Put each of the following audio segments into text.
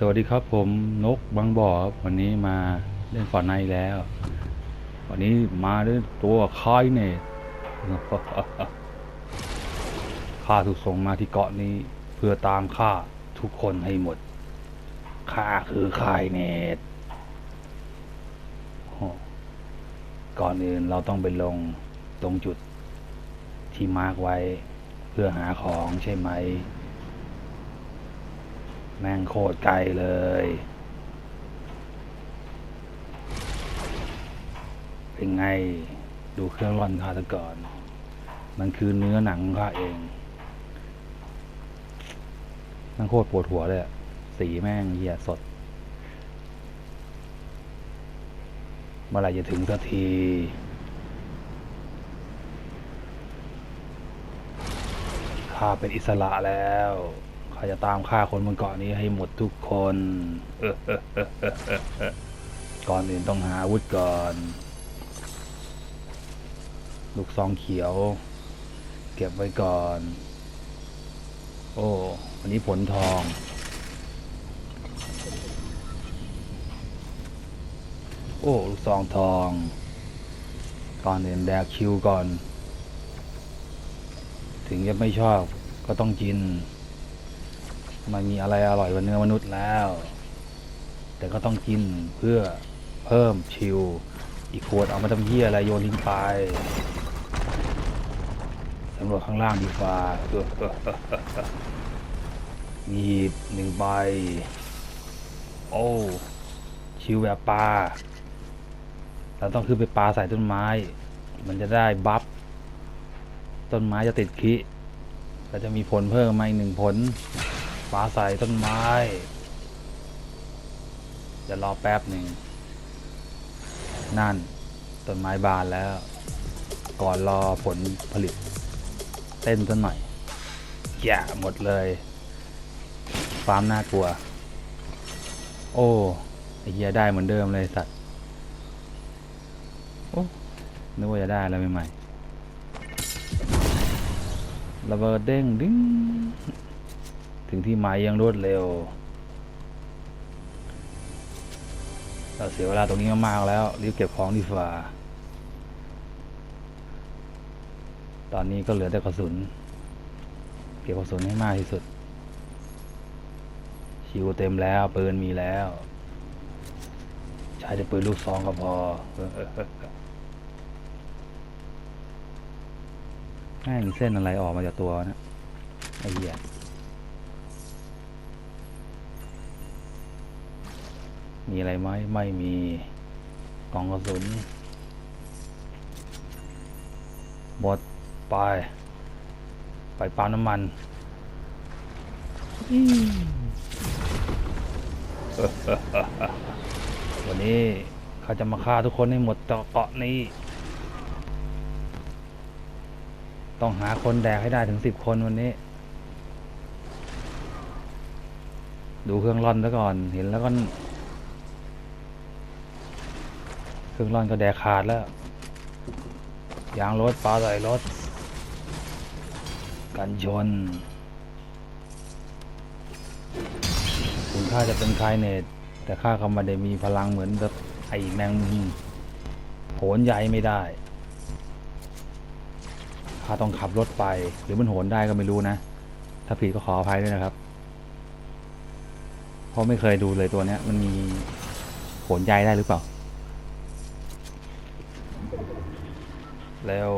สวัสดีครับผมนกบางบ่อครับวันนี้มาเล่นฟอร์ไนแล้ว วันนี้มาด้วยตัวคายเนตข้าถูกส่งมาที่เกาะนี้ เพื่อตามฆ่าทุกคนให้หมดข้าคือคายเนตก่อนอื่นเราต้องไปลงตรงจุดที่มาร์กไว้ เพื่อหาของใช่ไหม แม่งโคตรไกลเลย เป็นไง ดูเครื่องร่อนข้าซะก่อนมันคือเนื้อหนังข้าเองแม่งโคตรปวดหัวเลยสีแม่งเหี้ยสด เมื่อไรจะถึงสักทีข้าเป็นอิสระแล้ว ข้าจะตามฆ่าคนบนเกาะนี้ให้หมดทุกคนก่อนอื่นต้องหาอาวุธก่อน ลูกซองเขียว เก็บไว้ก่อน โอ้วันนี้ผลทองโอ้ลูกซองทอง ก่อนอื่นแดกคิวก่อน ถึงจะไม่ชอบก็ต้องกิน มันมีอะไรอร่อยกว่าเนื้อมนุษย์แล้ว แต่ก็ต้องกินเพื่อเพิ่มชิว อีกขวดเอามาทำเหี้ยอะไรโยนทิ้งไปสำรวจข้างล่างดีกว่ามีหีบหนึ่งใบ โอ้ ชิวแบบปลา เราต้องขึ้นไปปลาใส่ต้นไม้ มันจะได้บัฟ ต้นไม้จะติดคิก็จะมีผลเพิ่มมาอีกหนึ่งผล ฟ้าใส่ต้นไม้จะรอแป๊บหนึ่ง นั่น ต้นไม้บานแล้ว ก่อนรอผลผลิต เต้นสักหน่อยแย่หมดเลยฟาร์มน่ากลัว โอ้ไอเฮียได้เหมือนเดิมเลยสัตว์ โอ้นึกว่าจะได้แล้วใหม่ๆระเบิดเด้งดึง ถึงที่หมายยังรวดเร็ว เราเสียเวลาตรงนี้มากๆแล้ว รีบเก็บของดีฝ่า ตอนนี้ก็เหลือแต่กระสุน เก็บกระสุนให้มากที่สุด ชิวเต็มแล้ว ปืนมีแล้ว ใช้แต่ปืนลูกซองก็พอแม่งเส้นอะไรออกมาจากตัวนะไอ้เหี้ย มีอะไรไหมไม่มีกล่องกระสุนหมดไป ไปปั๊มน้ำมันอืมวันนี้เขาจะมาฆ่าทุกคนให้หมดเกาะนี้ ต้องหาคนแดกให้ได้ถึงสิบคนวันนี้ ดูเครื่องร่อนซะก่อน เห็นแล้วก็ เครื่องร่อนก็แดกขาดแล้ว ยางรถปลาใส่รถ กันชนถึงข้าจะเป็นคายเนตแต่ข้าก็ไม่ได้มีพลังเหมือนแบบไอ้แมงมุมโหนใหญ่ไม่ได้ข้าต้องขับรถไป หรือมันโหนได้ก็ไม่รู้นะ ถ้าผิดก็ขออภัยด้วยนะครับ เพราะไม่เคยดูเลยตัวเนี้ย มันมีโหนใยได้หรือเปล่า แล้ว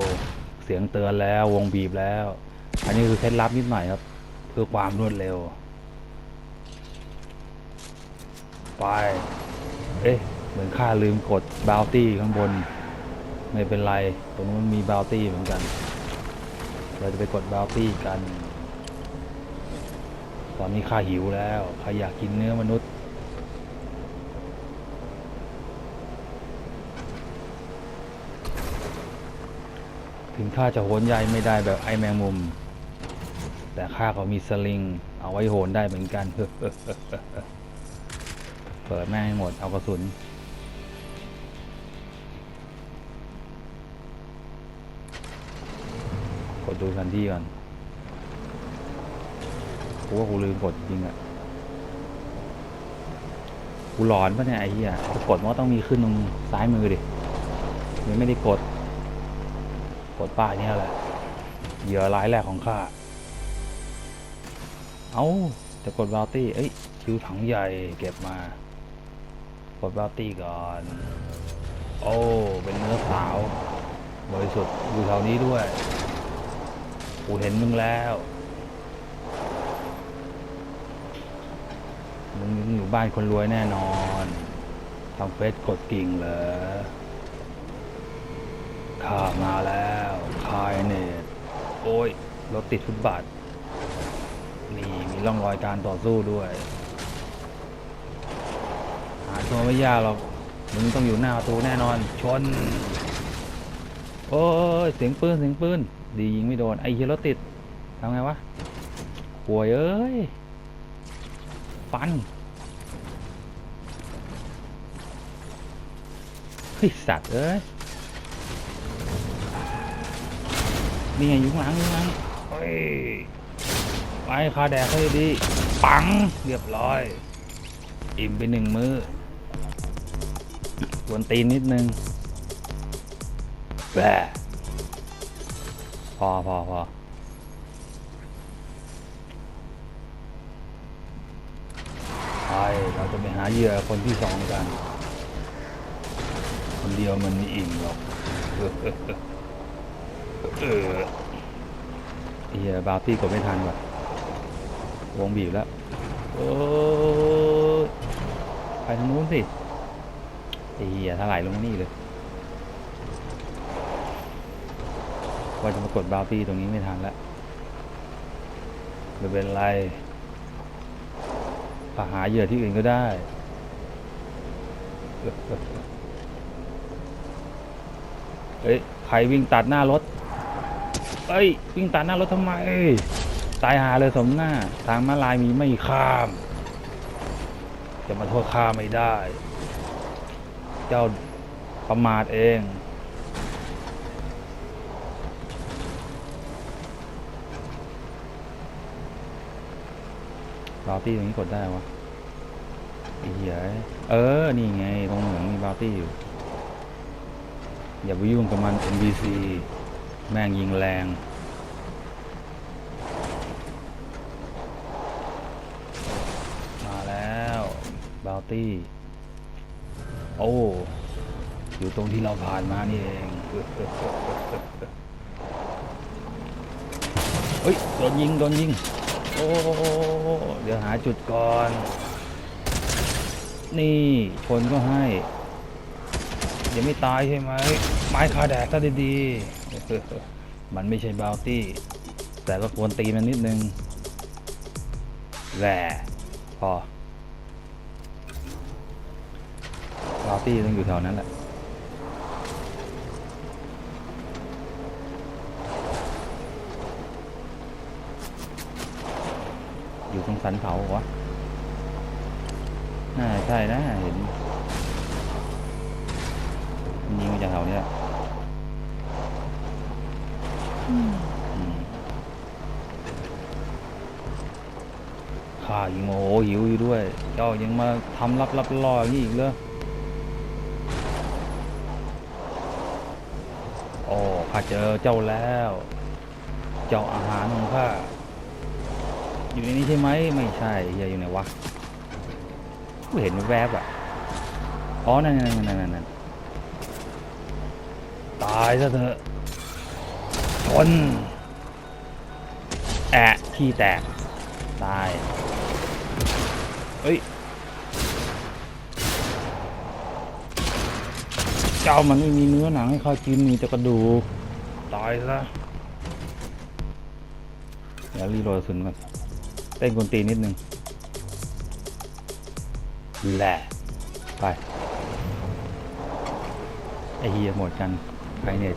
เสียงเตือนแล้ววงบีบแล้ว อันนี้คือเคล็ดลับนิดหน่อยครับ เพื่อความรวดเร็ว ไป เอ๊ะ เหมือนข้าลืมกดบาวตี้ข้างบน ไม่เป็นไร ตรงนู้นมีบาวตี้เหมือนกัน เราจะไปกดบาวตี้กัน ตอนนี้ข้าหิวแล้วข้าอยากกินเนื้อมนุษย์ ถึงข้าจะโหนใยไม่ได้แบบไอแมงมุม แต่ข้าก็มีสลิง เอาไว้โหนได้เหมือนกัน เปิดแม่งให้หมดเอากระสุนกดดูแผนที่ก่อนกูว่ากูลืมกดจริงอะกูหลอนปะเนี่ยไอ้เหี้ยกดมันก็ต้องมีขึ้นตรงซ้ายมือดิยังไม่ได้กด กดป้ายเนี่ยแหละเหยื่อรายแรกของข้า เอาจะกดบาวตี้ เอ้ยคิวถังใหญ่เก็บมา กดบาวตี้ก่อน โอ้ เป็นเนื้อสาว บริสุทธิ์อยู่แถวนี้ด้วย กูเห็นมึงแล้ว มึงอยู่บ้านคนรวยแน่นอน ทำเฟซกดกิ่งเหรอ ข้ามาแล้วคายเนตโอ้ยรถติดฟุตบาทนี่มีร่องรอยการต่อสู้ด้วย หาตัวไม่ยากหรอกมึงต้องอยู่หน้าประตูแน่นอน ชน โอ้ยเสียงปืนเสียงปืน ดียิงไม่โดน ไอ้เฮียรถติดทำไงวะห่วยเอ้ย ฟันเฮ้ยสัตว์เอ้ย นี่ไงอยู่ข้างหลังอยู่ข้างหลังเฮ้ยไปคาแดกให้ดี ปัง เรียบร้อย อิ่มไปหนึ่งมือ้อกวนตีนนิดนึงแบะพอพอพอไปเราจะไปหาเหยื่อคนที่สองกัน คนเดียวมันไม่อิ่มหรอก เออเฮียบาร์ตี้กดไม่ทันว่ะ วงบีบแล้วโอ้ไปทางนู้นสิเหี้ยถลายลงนี่เลยว่าจะมากดบาวตี้ตรงนี้ไม่ทันแล้วไม่เป็นไรปหาเหยื่อที่อื่นก็ได้ เฮ้ย ใครวิ่งตัดหน้ารถ เอ้ยวิ่งตัดหน้ารถทำไมตายหาเลยสมหน้า ทางม้าลายมีไม่ข้าม จะมาโทษข้าไม่ได้ เจ้าประมาทเองบาตี้ตรงนี้กดได้วะไอ้เหี้ยเออ นี่ไงตรงเหมืองมีบาตี้อยู่ อย่าไปยุ่งกับมัน NBC แม่งยิงแรง มาแล้วบาวตี้ โอ้ อยู่ตรงที่เราผ่านมานี่เองเฮ้ย โดนยิง โดนยิง โอ้ เดี๋ยวหาจุดก่อน นี่ ชนก็ให้ ยังไม่ตายใช่ไหม ไม้คาแดดซะดีๆ มันไม่ใช่บาวตี้ แต่ก็ควรตีมันนิดนึงแหละพอบาวตี้ต้องอยู่แถวนั้นแหละอยู่ตรงสันเขาหวะน่าใช่นะเห็นมันยิงมาจากแถวนี้แหละ ข้ายิงโมโหหิวอยู่ด้วย เจ้ายังมาทำรับรับล่ออย่างนี้อีกเหรอโอ้ข้าเจอเจ้าแล้ว เจ้าอาหารของข้าอยู่ในนี้ใช่ไหมไม่ใช่เฮียอยู่ไหนวะกูเห็นแวบอะอ๋อนั่นนั่นนั่นนั่นนั่นตายซะเถอะ ชน แอะที่แตก ตาย เฮ้ย เจ้ามันไม่มีเนื้อหนังให้ข้ากินมีแต่กระดูก ตายซะ เดี๋ยวรีโหลดกรสุนก่อนเต้นกวนตีนิดนึงแหละไป ไอเฮียหมดกันไฟเน็ต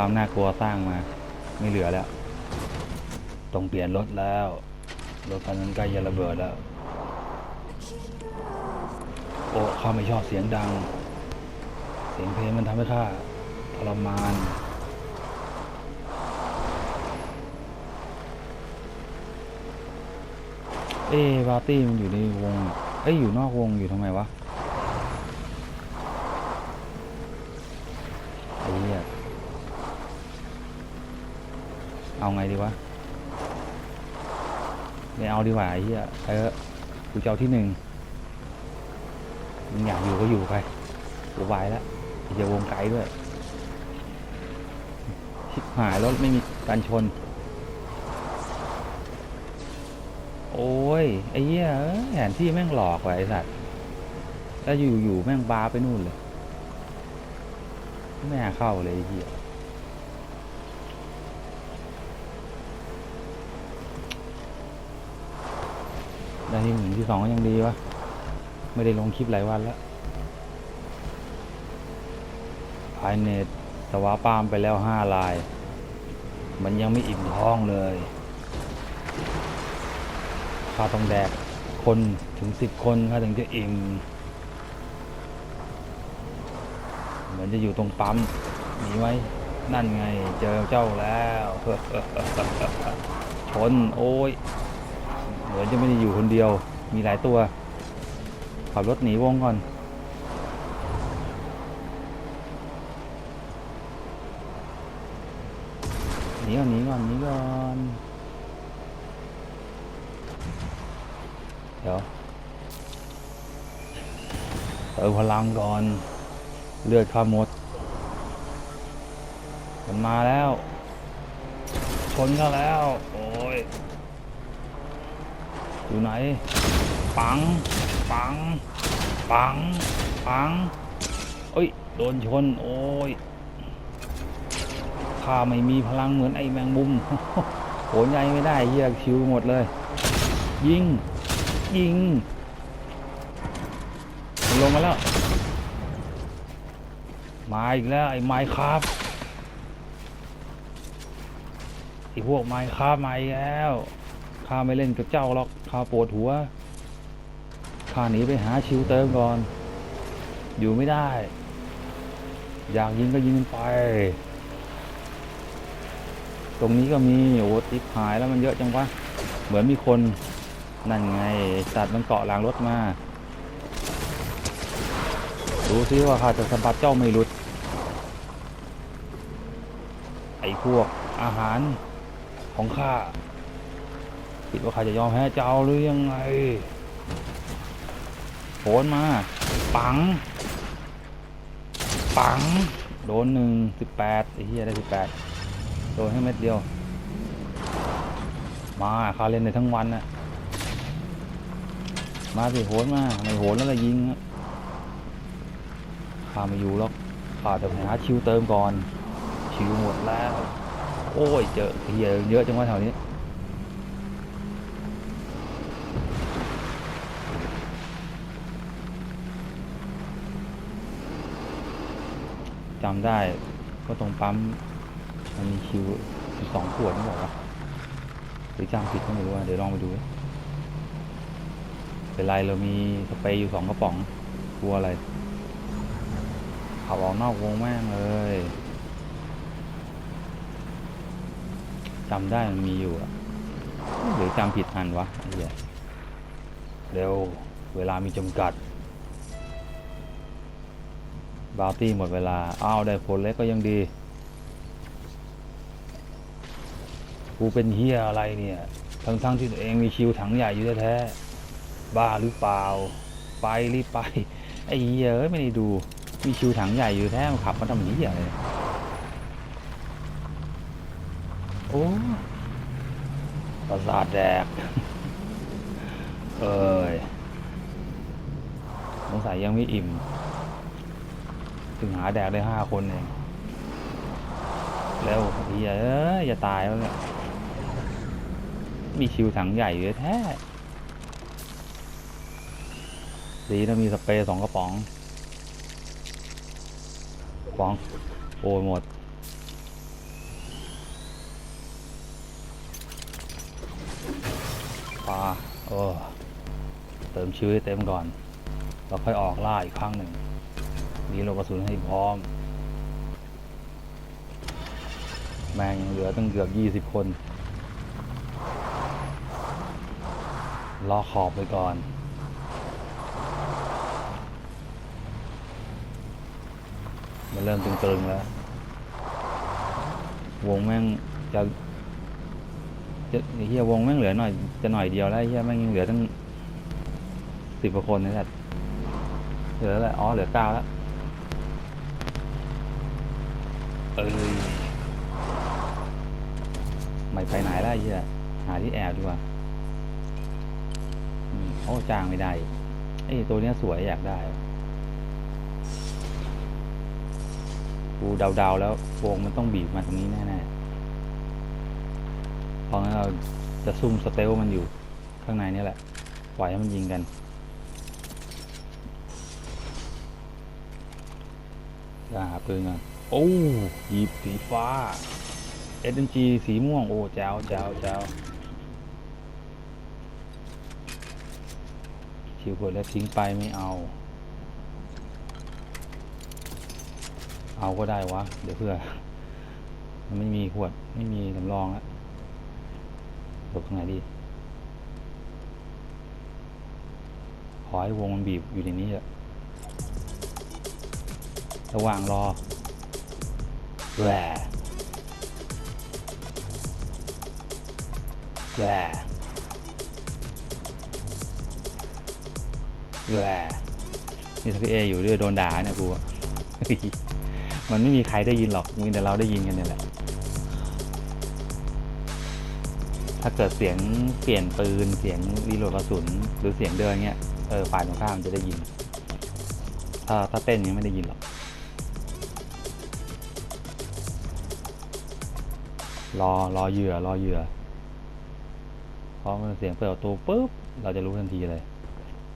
ความน่ากลัวสร้างมา ไม่เหลือแล้ว ต้องเปลี่ยนรถแล้ว รถคันนั้นใกล้จะระเบิดแล้ว โอ้ข้าไม่ชอบเสียงดัง เสียงเพลงมันทำให้ข้าทรมานเอ้บาร์ตี้มันอยู่ในวง เอ้ยอ้ยอยู่นอกวงอยู่ทำไมวะไอ้เหี้ย เอาไงดีวะไม่เอาดีกว่าไอ้เหี้ยไปเถอกูจะเอาที่หนึ่งมึงอยากอยู่ก็อยู่ไปกูไหวแล้วจะวงไกลด้วยชิบหายรถไม่มีการชน โอ้ย ไอ้เหี้ยเอ้ยแผนที่แม่งหลอกว่ะไอ้สัตว์แล้วอยู่อยู่แม่งบาไปนู่นเลย ไม่น่าเข้าเลยไอ้เหี้ย ได้ที่หนึ่งที่สองก็ยังดีวะ ไม่ได้ลงคลิปหลายวันแล้วภายในสวาปามไปแล้วห้าลาย มันยังไม่อิ่มท้องเลยข้าต้องแดกคนถึงสิบคนข้าถึงจะอิ่ม เหมือนจะอยู่ตรงปั๊มหนีไว้ นั่นไงเจอเจ้าแล้วชนโอ้ย เหมือนจะไม่ได้อยู่คนเดียว มีหลายตัว ขับรถหนีวงก่อน หนีก่อนหนีก่อนหนีก่อน เดี๋ยวเติมพลังก่อน เลือดข้าหมด มันมาแล้ว ชนก็แล้ว โอ้ย อยู่ไหน ปัง ปัง ปัง ปัง เอ้ย โดนชน โอ้ยข้าไม่มีพลังเหมือนไอ้แมงมุมโหนใหญ่ไม่ได้เฮียคิวหมดเลย ยิง ยิง ลงมาแล้ว มาอีกแล้ว ไอ้ไม้ครับไอ้พวกไม้ครับมาอีกแล้ว ข้าไม่เล่นกับเจ้าหรอกข้าปวดหัวข้าหนีไปหาชิวเติมก่อน อยู่ไม่ได้ อยากยิงก็ยิงไป ตรงนี้ก็มีโอ้ติดหายแล้วมันเยอะจังวะเหมือนมีคนนั่นไงสัตว์มันเกาะหลังรถมาดูซิว่าข้าจะสะบัดเจ้าไม่หลุด ไอ้พวกอาหารของข้า คิดว่าข้าจะยอมแพ้เจ้าหรือยังไงโผนมา ปัง ปัง โดนหนึ่งสิบแปดไอ้เหี้ยได้สิบแปดโดนให้เม็ดเดียว มาข้าเล่นในทั้งวันน่ะ มาสิโหนมาไม่โหนแล้วก็ยิงข้าไม่อยู่หรอกข้าจะไปหาชิวเติมก่อน ชิวหมดแล้ว โอ้ยเจอเฮียเยอะจังวะแถวนี้ จำได้ก็ตรงปั๊มมันมีคิวอยู่สองขวดนี่บอกว่าหรือจำผิดก็ไม่รู้อะเดี๋ยวลองไปดูเป็นไรเรามีสเปรย์อยู่สองกระป๋องกลัวอะไรขับออกนอกวงแม่งเลยจำได้มันมีอยู่อะหรือจำผิดอันวะเหี้ยเร็วเวลามีจำกัด บาวตี้หมดเวลา อ้าวได้ผลเล็กก็ยังดี กูเป็นเฮียอะไรเนี่ย ทั้งๆที่ตัวเองมีคิวถังใหญ่อยู่แท้ๆบ้าหรือเปล่า ไปรีบไป ไอ้เฮียเอ้ยไม่ได้ดู มีคิวถังใหญ่อยู่แท้มันขับมาทำเฮียอะไรโอ้ประสาทแดก เอ้ยสงสัยยังไม่อิ่ม ถึงหาแดกได้ห้าคนเอง แล้วเฮียเอ้ยอย่าตายแล้วเนี่ยมีคิวถังใหญ่อยู่แท้ดีนะมีสเปรย์สองกระป๋องกระป๋อง โอ้ยหมดปลาเออเติมชีวิตเต็มก่อนแล้วค่อยออกล่าอีกครั้งหนึ่ง มีโลกระสุนให้พร้อม แม่งเหลือตั้งเกือบยี่สิบคนล้อขอบไปก่อน มันเริ่มตึงๆแล้ว วงแม่งจะจะเฮียวงแม่งเหลือหน่อยจะหน่อยเดียวแล้วเฮียแม่งยังเหลือตั้งสิบกว่าคนนี่แหละเหลือแล้วอ๋อเหลือเก้าแล้ว เอ้ยไม่ไปไหนแล้วไอ้เฮียหาที่แอบดีกว่าอืมโอ้จ้างไม่ได้ไอ้ยตัวเนี้ยสวยอยากได้กูเดาๆแล้ววงมันต้องบีบมาตรงนี้แน่ๆเพราะงั้นเราจะซุ่มสเตลมันอยู่ข้างในนี่แหละปล่อยให้มันยิงกัน จะหาปืนกัน โอ้หยิบสีฟ้า SMG สีม่วง โอ้แจ๋วแจ๋วแจ๋วชิวเปิดแล้วทิ้งไปไม่เอา เอาก็ได้วะ เดี๋ยวเพื่อ มันไม่มีขวด ไม่มีสำรองแล้วหลบตรงไหนดีขอให้วงมันบีบอยู่ในนี้เถอะระหว่างรอ แหวแหวแหวนี่ถ้าพี่เออยู่ด้วยโดนด่าเนี่ยกูมันไม่มีใครได้ยินหรอกมีแต่เราได้ยินกันเนี่ยแหละ ถ้าเกิดเสียงเปลี่ยนปืนเสียงรีโหลดกระสุน หรือเสียงเดินเงี้ยเออฝ่ายตรงข้ามจะได้ยิน ถ้าถ้าเต้นยังไม่ได้ยินหรอก รอรอเหยื่อรอเหยื่อพอมันเสียงเปิดประตูปุ๊บเราจะรู้ทันทีเลย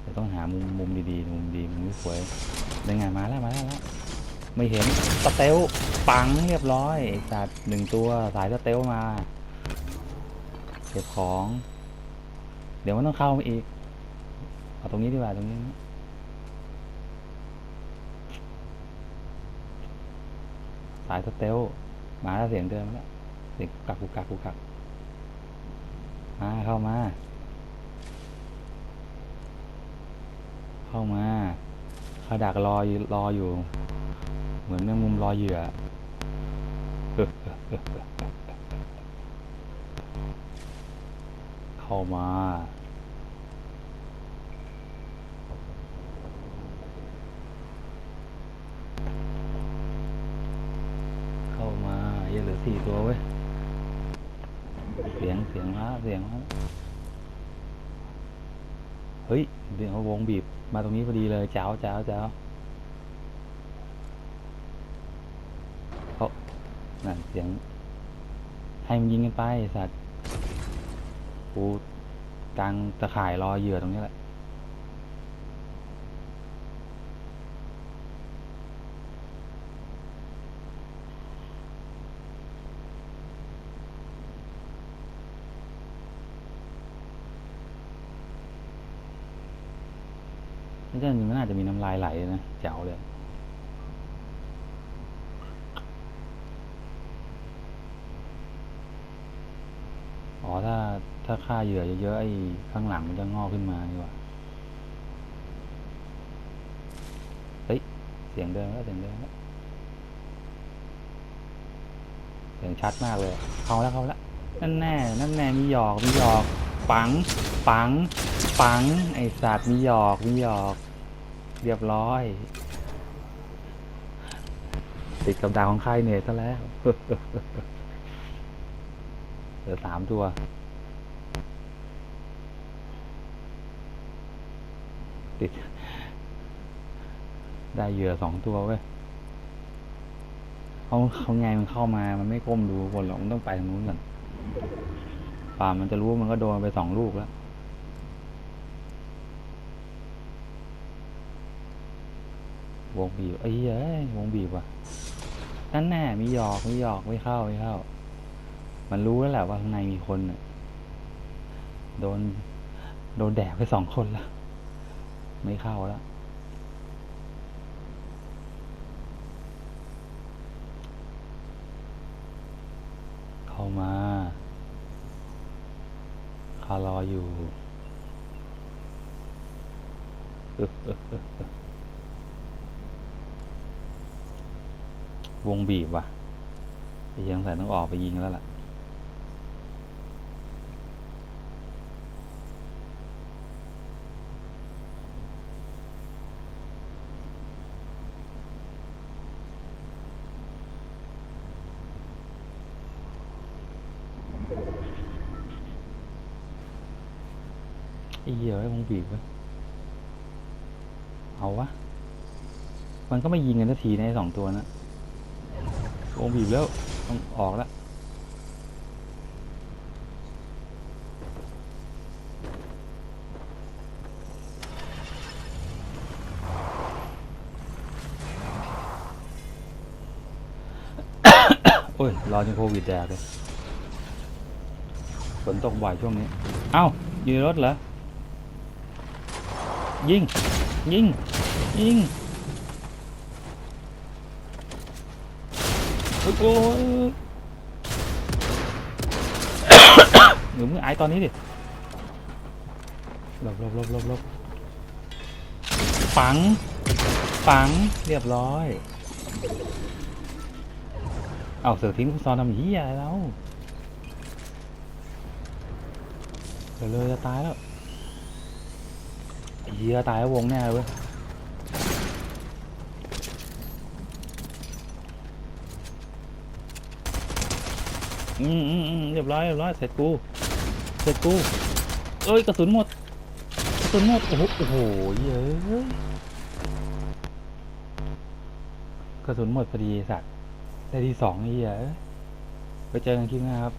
แต่ต้องหามุมมุมดีๆมุมดีมุมสวยได้ไงมาแล้วมาแล้วมาแล้วไม่เห็นสเตลปังเรียบร้อยไอสัตว์หนึ่งตัวสายสเตลมาเก็บของ เดี๋ยวมันต้องเข้ามาอีกเอาตรงนี้ดีกว่าตรงนี้สายสเตลมาแล้วเสียงเดิมแล้ว เสียงกักกุกักกุกักมาเข้ามา เข้ามาเขาดักรอรออยู่ เหมือนแมงมุมรอเหยื่อเข้ามาเข้ามาเยังเหลือสี่ตัวเว้ย เสียงเสียงละเสียงละเฮ้ยเดี๋ยววงบีบมาตรงนี้พอดีเลยเจ้าเจ้าเจ้าเขานั่นเสียง ให้มันยิงกันไปสัตว์กูกลางตะข่ายรอเหยื่อตรงนี้แหละ นี่ก็มันน่าจะมีน้ำลายไหลนะแจ๋วเลยอ๋อถ้าถ้าฆ่าเหยื่อเยอะๆไอ้ข้างหลังมันจะงอกขึ้นมาดีกว่าเฮ้ยเสียงเดินแล้วเสียงเดินแล้วเสียงชัดมากเลย เข้าแล้วเข้าแล้วนั่นแน่ นั่นแน่มีหยอกมีหยอก ปัง ปัง ปัง ไอสัตว์มีหยอก มีหยอก เรียบร้อย ติดกับดาวของใค่ายเนทซะแล้ว เหลือสามตัว ติด ได้เหยื่อสองตัวเว้ยเขาเขาไงมันเข้ามา มันไม่ก้มดูคนหรอกมันต้องไปทางนู้นก่อน ป่ามันจะรู้มันก็โดนไปสองลูกแล้ววงบีบเอ้ยเอ้ยวงบีบว่ะนั่นแน่มีหยอกมีหยอกไม่เข้าไม่เข้า มันรู้แล้วแหละว่าข้างในมีคนน่ะโดน โดนแดกไปสองคนแล้วไม่เข้าแล้วเข้ามาารออยู่ วงบีบว่ะยังใส่ต้องออกไปยิงแล้วล่ะ ไอ้เหี้ยไอ้วงบีบเว้ยเอาวะ มันก็ไม่ยิงกันสักทีในสองตัวนะวงบีบแล้วต้องออกแล้วโอ้ย รอจนโควิดแดกเลยฝนตกบ่อยช่วงนี้ เอ้าอยู่ในรถเหรอ ยิง ยิง ยิงโอ้ยโอ้ยหนูมึงไอตอนนี้ดิหลบหลบหลบหลบหลบฝัง ฝัง เรียบร้อย เอาเสือทิ้งลูกซอนทำเหี้ยอะไรแล้วเดี๋ยวเลยจะตายแล้ว เหี้ยตายแล้ววงแน่เว้ยอืมอืมอืมเรียบร้อยเรียบร้อยเสร็จกูเสร็จกูเอ้ยกระสุนหมดกระสุนหมดโอ้โหโอ้โหเยอะกระสุนหมดพอดีสัตว์ได้ที่สองไอ้เหี้ยเอ้ยไปเจอกันคลิปหน้าครับ